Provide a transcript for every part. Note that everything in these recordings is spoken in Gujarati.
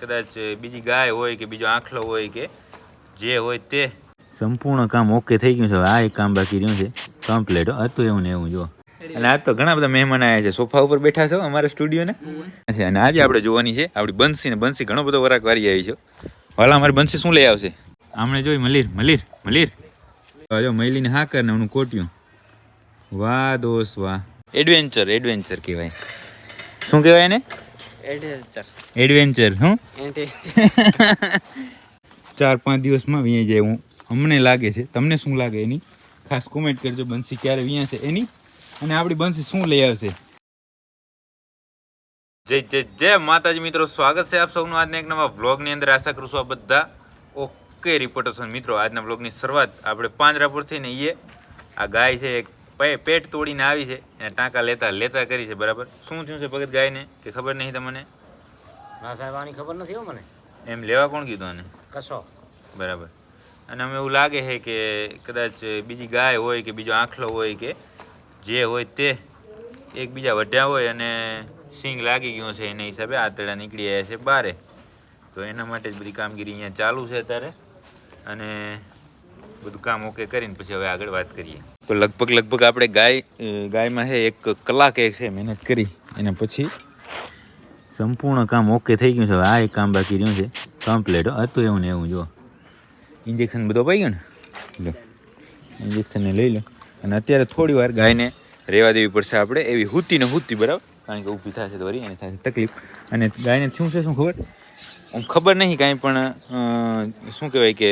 કદાચ બીજી ગાય હોય કે બીજો આંખલો હોય કે જે હોય તે સંપૂર્ણ કામ ઓકે થઈ ગયું છે. આ એક કામ બાકી રહ્યું છે. કમ્પ્લીટ હતું એવું ને એવું જો અને આજ તો ઘણા બધા મહેમાન આવ્યા છે. સોફા ઉપર બેઠા છો અમારા સ્ટુડિયોને? અને આજે આપણે જોવાની છે આપણી બંસી ને બંસી ઘણો બધો વરાક વારી આવી છે. વાલા અમારી બંસી શું લઈ આવશે? આમણે જોઈ મલીર મલીર મલીર. જો મૈલીને હા કર ને એનું કોટ્યું. વાહ દોસ્ત વાહ. એડવેન્ચર એડવેન્ચર કહેવાય. શું કહેવાય એને? એડવેન્ચર એડવેન્ચર હું? ચાર પાંચ દિવસમાં વિયાઈ જાય હું. અમને લાગે છે. તમને શું લાગે એની? ખાસ કોમેન્ટ કરજો. બંસી ક્યારે વ્યાં છે એની? અને આપણી બંસી શું લઈ આવશે? જય જય જય. માતાજી મિત્રો સ્વાગત છે આપ સૌનું આજના એક નવા વ્લોગની અંદર. આશા કરું છું આ બધા ઓકે રિપોર્ટર્સ મિત્રો આજના વ્લોગની શરૂઆત આપણે પાંજરાપુરથી ને એ આ ગાય છે એક પેટ તોડીને આવી છે. એને ટાંકા લેતા લેતા કરી છે બરાબર. શું થયું છે ભગત ગાયને? કે ખબર નહીં તમને? ના સાહેબ આની ખબર નથી હો મને. એમ લેવા કોણ કીધું આને? કશો. બરાબર. અને અમે એવું લાગે છે કે કદાચ બીજી ગાય હોય કે બીજો આંખલો હોય કે જે હોય તે એકબીજા વઢ્યા હોય અને સિંગ લાગી ગયું છે એના હિસાબે આતડા નીકળી આવ્યા છે બારે. તો એના માટે જ બધી કામગીરી અહીંયા ચાલુ છે અત્યારે. અને બધું કામ ઓકે કરીને પછી હવે આગળ વાત કરીએ. તો લગભગ લગભગ આપણે ગાય ગાયમાં છે એક કલાક એક છે મહેનત કરી. એના પછી સંપૂર્ણ કામ ઓકે થઈ ગયું છે. આ એક કામ બાકી રહ્યું છે. કમ્પ્લીટ હતું એવું ને એવું, જો. ઇન્જેક્શન બધો પાઈ ગયો ને? લો ઇન્જેક્શનને લઈ લો. અને અત્યારે થોડી વાર ગાયને રહેવા દેવી પડશે આપણે. એવી હુતી ને હુતી, બરાબર? કારણ કે ઊભી થશે તો વળી એને થશે તકલીફ. અને ગાયને થયું છે શું ખબર? આમ ખબર નહીં કાંઈ, પણ શું કહેવાય કે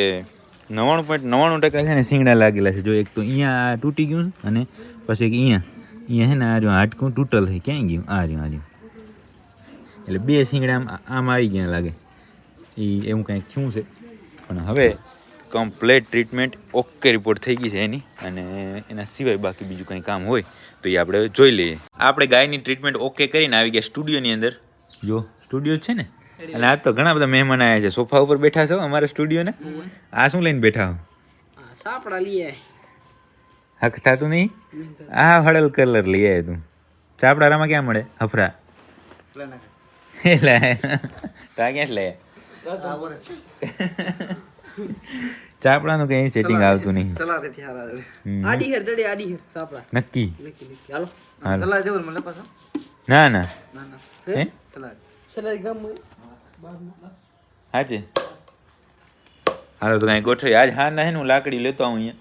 નવ્વાણું પોઈન્ટ નવ્વાણું ટકા છે ને શિંગડા લાગેલા છે. જો એક તો અહીંયા આ તૂટી ગયું અને પછી અહીંયા. અહીંયા છે ને આ જો હાડકું તૂટલ છે. ક્યાંય ગયું? આ રહ્યું આ રહ્યું. એટલે બે શિંગડા આમ આમ આવી ગયા લાગે. એ એવું કાંઈક થયું છે. પણ હવે કમ્પ્લેટ ટ્રીટમેન્ટ ઓકે રિપોર્ટ થઈ ગઈ છે એની અને એના સિવાય બાકી બીજું કંઈ કામ હોય તો એ આપણે જોઈ લઈએ. આપણે ગાયની ટ્રીટમેન્ટ ઓકે કરીને આવી ગયા સ્ટુડિયોની અંદર. જો સ્ટુડિયો છે ને? અને આજ તો ઘણા બધા મહેમાન આવ્યા છે. સોફા ઉપર બેઠા છો અમારા સ્ટુડિયોને આ શું લઈને બેઠા હો? સાપડા લઈએ હક થતું નહીં? આ હળલ કલર લઈ આવ્યો તું. ચાપડારામાં ક્યાં મળે? હફરા. એટલે તા ક્યાં લે ચાપડાનું કઈ સેટિંગ આવતું નહીં. સલાહ નથી હારા. આડી હેર જડે આડી હેર ચાપડા નક્કી. નક્કી નક્કી. હાલો. સલાહ દેવલ મને પાછા? ના ના. ના ના. હે? સલાહ સલાહ ગમ હાજે. હાલો તો કઈ ગોઠવી આજ હા ના હે હું લાકડી લેતો આવું અહીંયા.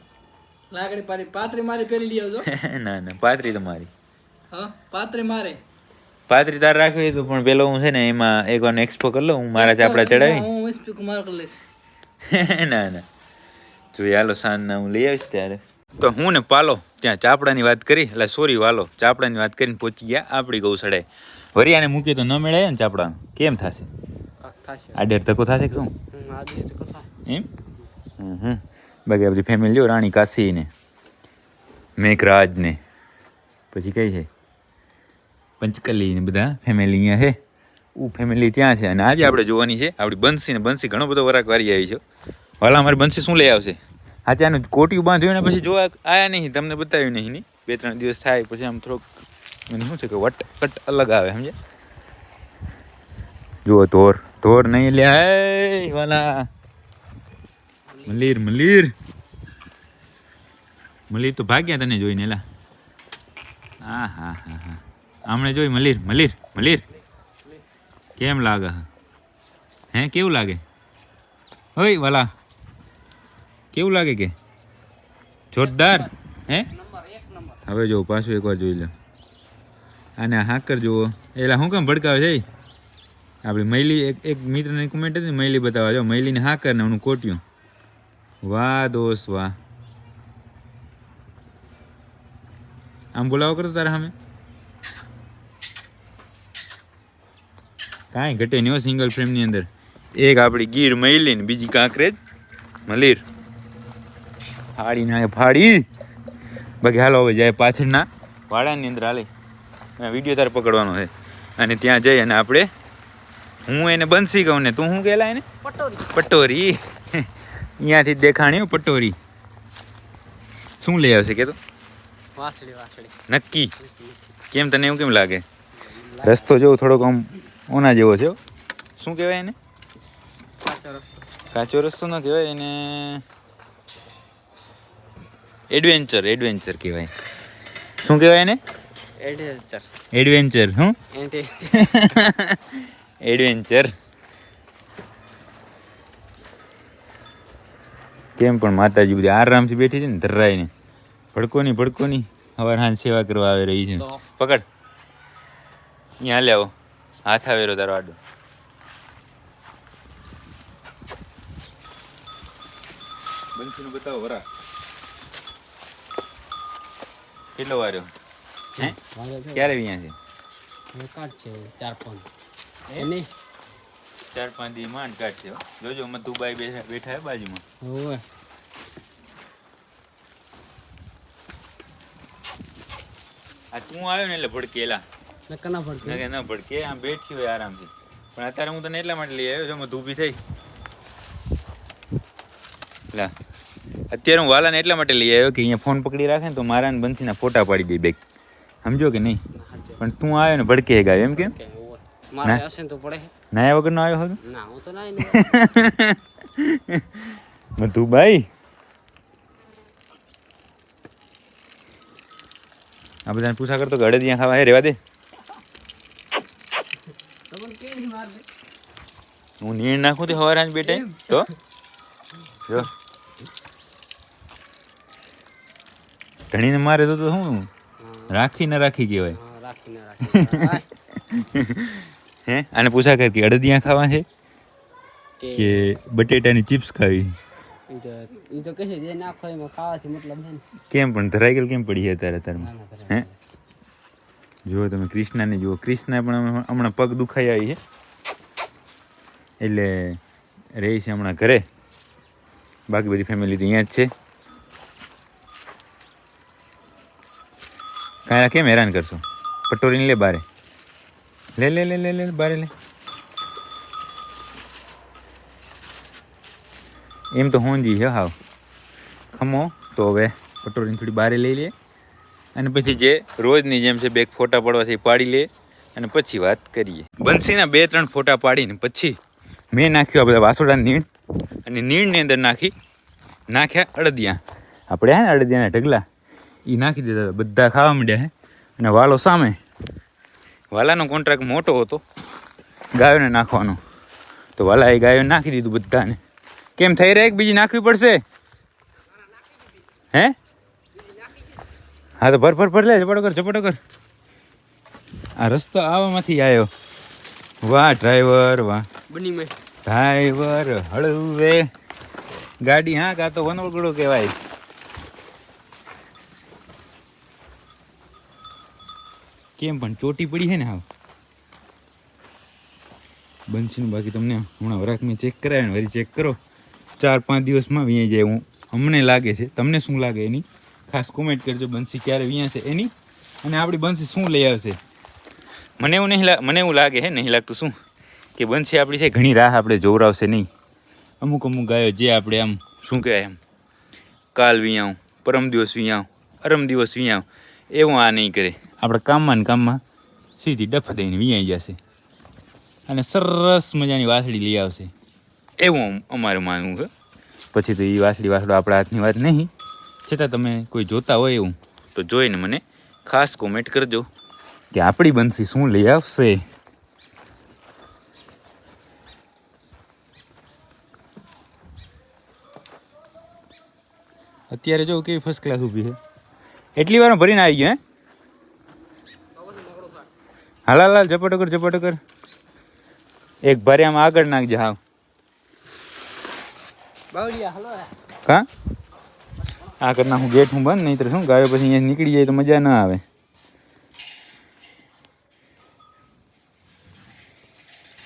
લાકડી પારી પાત્રી મારી પેલી લઈ આવજો. ના ના પાતરી તમારી હા પાત્રી મારે. પાતરી તાર રાખવી હતું પણ પેલો હું છે ને એમાં એક વાર એક્સપો કરી લઉં હું મારા ચાપડા ચડાવી. હું ના ના. જોઈએ હાલો સાંજના હું લઈ આવીશ ત્યારે. તો હું ને પાલો ત્યાં ચાપડાની વાત કરી એટલે સોરી વાલો ચાપડાની વાત કરીને પહોંચી ગયા આપણી ગૌશાળાએ. વરી આને મૂકીએ તો ન મેળાય ને ચાપડા. કેમ થશે? આડેર ધક્કો થશે કે શું? એમ? હમ હમ. બાકી આપણી બધી ફેમિલી લ્યો રાણી કાશી ને મેઘરાજ ને પછી કઈ છે? પંચકલી ને બધા ફેમિલી અહીંયા છે. ઉ ફેમિલી ત્યાં છે. અને આજે આપણે જોવાની છે, આપણી બંસી ને બંસી ઘણો બધો વરાક વારી આવી છે. વાલા અમારી બંસી શું લઈ આવશે? આજે આનું કોટિયું બાંધ્યું ને પછી જોવા આયા નહીં, તમને બતાવ્યું નહીં નહીં. બે, ત્રણ દિવસ થાય પછી આમ થોડોક મને શું છે કે વટ કટ અલગ આવે સમજે જુઓ, ધોર ધોર નહીં લે વાલા. મલીર મલીર. મલીર, તો ભાગ્યા તને જોઈને, એલા? હા હા હા હા. આમણે જોઈ મલીર મલીર મલીર. કેમ લાગે? હે, કેવું લાગે? હોય વાલા, કેવું લાગે કે? જોરદાર, હે? હવે જો, પાછું એકવાર જોઈ લો. અને હાકર જુઓ. એલા શું કેમ ભડકાવે છે? આપણી મૈલી, એક એક મિત્રની કોમેન્ટ હતી મૈલી બતાવવા જો, મૈલીને હાકર ને એનું કોટ્યું. વાહ દોસ્ત, વાહ. આમ બોલાવો કરતો તારા સામે. કાંઈ ઘટે નહીં સિંગલ ફ્રેમની અંદર. એક આપણી ગીર મૈલી ને બીજી કાંકરેજ મલીર. ફાડી ના ફાડી. બાકી હાલો હવે જાય પાછળના વાડાની અંદર હાલે. વીડિયો તારે પકડવાનો છે. અને ત્યાં જઈ અને આપણે હું એને બંસી કહું ને તું શું કહેલા એને? પટોરી. પટોરી. અહીંયાથી દેખાણી પટોરી. શું લઈ આવશે કે તો? નક્કી. કેમ તને એવું કેમ લાગે? રસ્તો જોઉં થોડોક આમ ઓના જેવો છે શું કહેવાય એને? કાચો રસ્તો. ન કહેવાય એને. એડવેન્ચર એડવેન્ચર કહેવાય. શું કહેવાય એને? એડવેન્ચર એડવેન્ચર હું? એડવેન્ચર કેમ પણ માતાજી બધી આરામથી બેઠી છે ને ધરાઈને. ભડકો નહીં ભડકો નહીં હવાર હાંજ સેવા કરવા આવી રહી છે. પકડ. અહીંયા હાલે આવો. હાથ આવેલો તારો આડો બંસીનું બતાવો વરા. કેટલો વાર્યો હે? ક્યારે અહીંયા છે? ચાર પાંચ. એ ચાર પાંચ દી માંડ કાઢશે છે જોજો મધુબાઈ બેઠા બેઠા હે બાજુમાં. હોવે. આ તું આવ્યો ને એટલે ભડકેલા. નકર ના પડતી. નકે ના ભડકે આમ બેઠી હોય આરામથી. પણ અત્યારે હું તને એટલા માટે લઈ આવ્યો છું ઊભી થઈ. લા અત્યારે હું વાલાને એટલા માટે લઈ આવ્યો કે અહીંયા ફોન પકડી રાખે ને તો મારા ને બંસીના ફોટા પાડી દે બેગ. સમજો કે નહીં? પણ તું આવ્યો ને ભડકે ગાય એમ કેમ? નાયા વગર મારે હશે તો પડે. નાયા વગરનો આવ્યો હતો? ના હું તો ના મધુભાઈ આ બધાને પૂછા કરતો કે અડદિયા ખાવા હે રેવા દે તમને કેવી માર દે હું નીણ નાખું તો હવાર હાંજ બેટે તો જો. ધણીને મારે તો શું રાખી ન રાખી કહેવાય. હા, આને પૂછા કર કે અડદિયા ખાવા છે? કે બટેટાની ચિપ્સ ખાવી? કેમ પણ ધરાઈ ગયેલ કેમ પડી અત્યારે તારમાં હે? જુઓ તમે ક્રિષ્નાને જુઓ. ક્રિષ્ના પણ હમણાં પગ દુખાઈ આવી છે. એટલે રહી છે હમણાં ઘરે. બાકી બધી ફેમિલી તો અહીંયા જ છે. કાંઈ કેમ હેરાન કરશો. પટોરીને લે બારે. લે લે લે લે લે બારે લે. એમ તો હોંજી છે હાવ. ખમો તો હવે પટોરીને થોડી બારે લઈ લે. અને પછી જે રોજની જેમ છે બે ફોટા પાડવા છે એ પાડી લે. અને પછી વાત કરીએ. બંસીના બે, ત્રણ ફોટા પાડીને પછી મેં નાખ્યું આ બધા વાસોડા નીણ. અને નીણની અંદર નાખી નાખ્યા અડદિયા. આપણે હે ને અડદિયાના ઢગલા એ નાખી દીધા હતા. બધા ખાવા માંડ્યા હે. અને વાલો સામે, વાલાનો કોન્ટ્રાક્ટ મોટો હતો, ગાયોને નાખવાનો. તો વાલાએ ગાયો નાખી દીધું બધાને. કેમ થઈ રહ્યા બીજી નાખવી પડશે? હે? હા તો ભર ભર ભર, લે ઝપડો કર ઝપડો કર. આ રસ્તો આવવામાંથી આવ્યો. વાહ ડ્રાઈવર વાહ. બની મેં ડ્રાઈવર હળવે. ગાડી, હા કાં તો વનવગડો કહેવાય. કેમ, પણ ચોટી પડી છે ને હાવ? બંસીનું બાકી તમને હમણાં વરાક મેં ચેક કરાય ને, વરી ચેક કરો. ચાર, પાંચ દિવસમાં વિયાઈ જાય. હું, અમને લાગે છે, તમને શું લાગે એની? ખાસ કોમેન્ટ કરજો બંસી ક્યારે વિયાશે એની? અને આપણી બંસી શું લઈ આવશે? મને એવું નહીં મને એવું લાગે હે નહીં લાગતું શું? કે બંસી આપણી છે, ઘણી રાહ આપણે જોવરાવશે નહીં. અમુક અમુક ગાયો જે આપણે આમ, શું કહેવાય એમ, કાલ વિયાઉં પરમ દિવસ વિયાઉં અરમ દિવસ વિયાઉં એવું આ નહીં કરે. આપણે કામમાં ને કામમાં સીધી ડફ દઈને વિયાઈ જશે. અને સરસ મજાની વાસળી લઈ આવશે. એવું અમારું માનવું છે. પછી તો એ વાસળી વાસળો આપણા હાથની વાત નહીં. છતાં તમે કોઈ જોતા હોય એવું, તો જોઈને મને ખાસ કોમેન્ટ કરજો કે આપણી બંસી શું લઈ આવશે. અત્યારે જો કેવી ફર્સ્ટ ક્લાસ ઊભી છે. એટલી વાર ભરીને આવી ગયો હે? હાલા હાલ ઝપટો કર ઝપટો કર. એક ભારે આમ આગળ નાખજે હાવ. હા હલો કા? આ કરી નાખું ગેટ હું બંધ નહીં તો શું ગાયો પછી અહીંયા નીકળી જાય તો મજા ના આવે.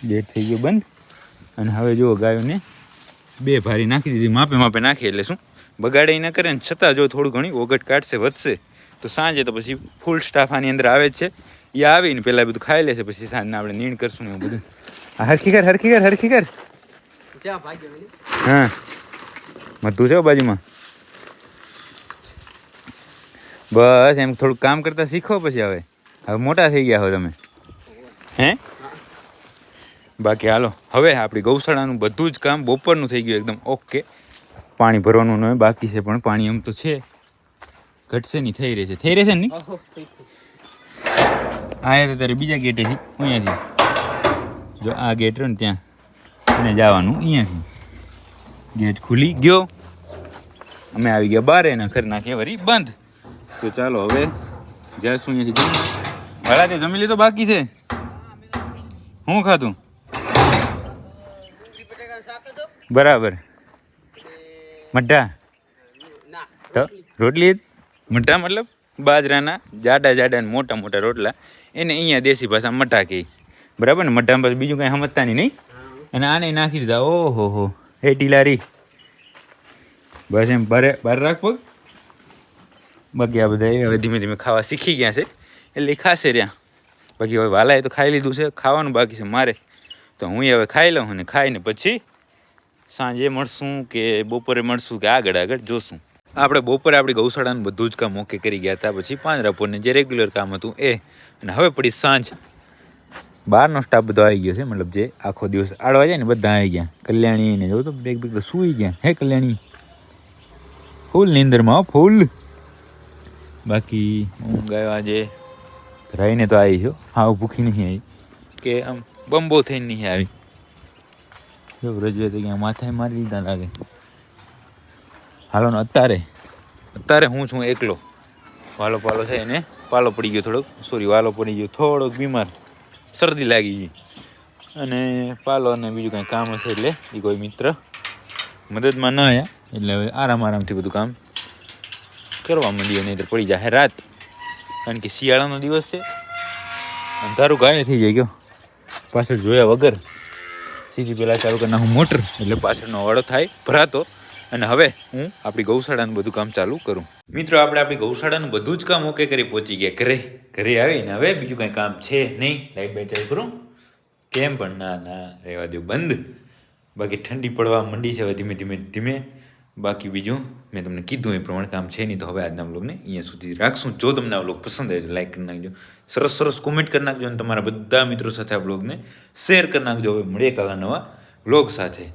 ગેટ થઈ ગયો બંધ. અને હવે જુઓ ગાયોને બે ભારી નાખી દીધી માપે માપે નાખી એટલે શું? બગાડે ન કરે ને છતાં જો થોડું ઘણી ઓગટ કાઢશે વધશે તો સાંજે તો પછી ફૂલ સ્ટાફ આની અંદર આવે જ છે. એ આવીને પહેલાં બધું ખાઈ લેશે પછી સાંજના આપણે નીણ કરશું ને એવું બધું. આ હરખી કર હરખી કર હરખી કર. હા. મધું છે બાજુમાં. બસ એમ થોડુંક કામ કરતા શીખો પછી હવે. હવે મોટા થઈ ગયા હો તમે. હે? બાકી હાલો હવે આપણી ગૌશાળાનું બધું જ કામ બપોરનું થઈ ગયું એકદમ ઓકે. પાણી ભરવાનું ન બાકી છે પણ પાણી એમ તો છે. ઘટશે નહીં થઈ રહેશે. થઈ રહેશે ને હા એ ત્યારે તારે બીજા ગેટેથી અહીંયાથી. જો આ ગેટ રહ્યો ને ત્યાં. અને જવાનું અહીંયાથી. ગેટ ખુલી ગયો. અમે આવી ગયા બારે એના ઘર નાખીએ વરી બંધ. તો ચાલો હવે જઈશું અહીંયાથી ભાડા તે જમી લીધો બાકી છે? હું ખાધું? બરાબર. મઢા? તો રોટલી હતી? મઠ્ઠા મતલબ? બાજરાના જાડા જાડા ને મોટા મોટા રોટલા. એને અહીંયા દેશી ભાષામાં મઠ્ઠા કહે. બરાબર ને? મઢામાં પછી બીજું કાંઈ સમજતા નહીં નહીં? અને આને નાખી દીધા. ઓહો હો. એ ટીલારી. બસ એમ બારે બાર રાખ પગ. બાકી આ બધા હવે ધીમે ધીમે ખાવા શીખી ગયા છે. એટલે ખાશે રહ્યા. બાકી હવે વાલાએ તો ખાઈ લીધું છે. ખાવાનું બાકી છે મારે. તો હું હવે ખાઈ લઉં અને ખાઈને પછી સાંજે મળશું કે બપોરે મળશું કે આગળ આગળ જોશું? આપણે બપોરે આપણી ગૌશાળાનું બધું જ કામ ઓકે કરી ગયા હતા. પછી પાંજરાપોરને જે રેગ્યુલર કામ હતું એ. અને હવે પડી સાંજ. બહારનો સ્ટાફ બધો આવી ગયો છે, મતલબ જે આખો દિવસ આડવા જાય ને બધા આવી ગયા. કલ્યાણી ને જો તો બેગ બેગ સૂઈ ગયા. હે કલ્યાણી? ફૂલ નીંદરમાં ફૂલ. બાકી હું ગયો આજે રહીને તો આવી છું હા ભૂખી નહીં આવી. કે આમ બંબો થઈને નહીં આવી. જો રજવે તો ક્યાં માથે મારી દીધા લાગે. હાલો ને અત્યારે અત્યારે હું છું એકલો. વાલો પાલો છે એને. પાલો પડી ગયો થોડોક. સોરી વાલો પડી ગયો. થોડોક બીમાર. શરદી લાગી ગઈ. અને પાલો અને બીજું કાંઈ કામ હશે એટલે એ કોઈ મિત્ર મદદમાં ન આવ્યા એટલે હવે આરામ આરામથી બધું કામ કરવા માંડીએ નહીં તો પડી જાય રાત. કારણ કે શિયાળાનો દિવસ છે. અંધારું ગાય થઈ જાય ગયો. પાછળ જોયા વગર સીધી પહેલાં ચાલુ કરી નાખું મોટર, એટલે પાછળનો વાળો થાય, ભરાતો. અને હવે હું આપણી ગૌશાળાનું બધું કામ ચાલુ કરું. મિત્રો, આપણે આપણી ગૌશાળાનું બધું જ કામ ઓકે કરી પહોંચી ગયા ઘરે. ઘરે આવીને હવે બીજું કાંઈ કામ છે નહીં. લાઈટ બાઈટ ચાલુ કરું. કેમ પણ ના ના, રહેવા દો બંધ. બાકી ઠંડી પડવા માંડી છે હવે ધીમે ધીમે ધીમે. બાકી બીજું મેં તમને કીધું એ પ્રમાણે કામ છે નહીં તો હવે આજના બ્લોગને અહીંયા સુધી રાખશું. જો તમને આ બ્લોગ પસંદ આવે તો લાઈક કરી નાખજો. સરસ સરસ કોમેન્ટ કરી નાખજો અને તમારા બધા મિત્રો સાથે આ બ્લોગને શેર કરી નાખજો. હવે મળીએ કાલા નવા બ્લોગ સાથે.